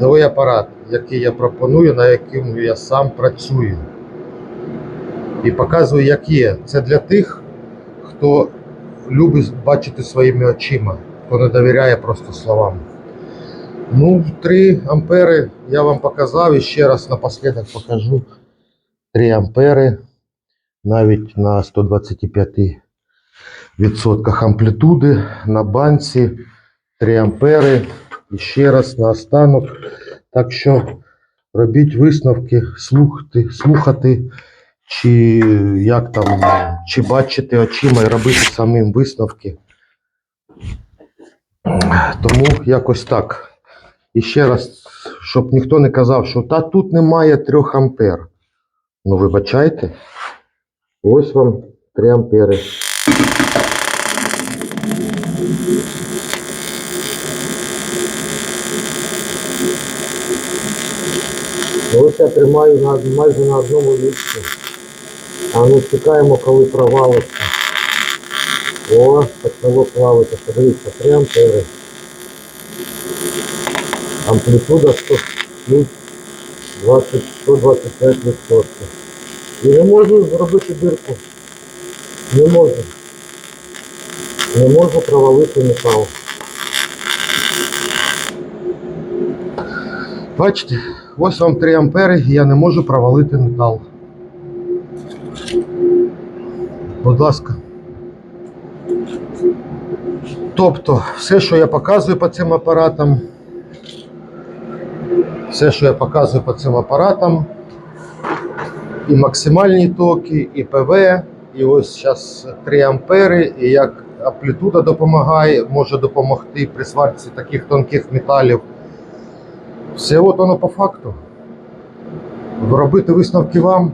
новий апарат, який я пропоную, на якому я сам працюю. І показую, як є. Це для тих, хто любить бачити своїми очима, хто не довіряє просто словам. Ну, 3 ампери я вам показав і ще раз напослідок покажу. 3 ампери навіть на 125 відсотках амплітуди на банці 3 ампери. І ще раз на останок. Так що робіть висновки, слухати, слухати, чи як там, чи бачити очима і робити самим висновки. Тому якось так. І ще раз, щоб ніхто не казав, що та тут немає 3 ампер. Ну, вибачайте. Ось вам 3 ампери. Я тримаю на, майже на одному місці. А ну чекаємо, коли провалиться. О, почало плавати. Подивіться, 3 ампери. Амплітуда 100, плюс 20, 125 відсотків. І не можу зробити дирку. Не можу. Не можу провалити метал. Бачите, ось вам 3 ампери, я не можу провалити метал. Будь ласка. Тобто, все, що я показую по цим апаратам, все, що я показую по цим апаратам, і максимальні токи, і ПВ, і ось зараз 3 ампери, і як амплітуда допомагає, може допомогти при сварці таких тонких металів. Все от воно по факту. Робити висновки вам.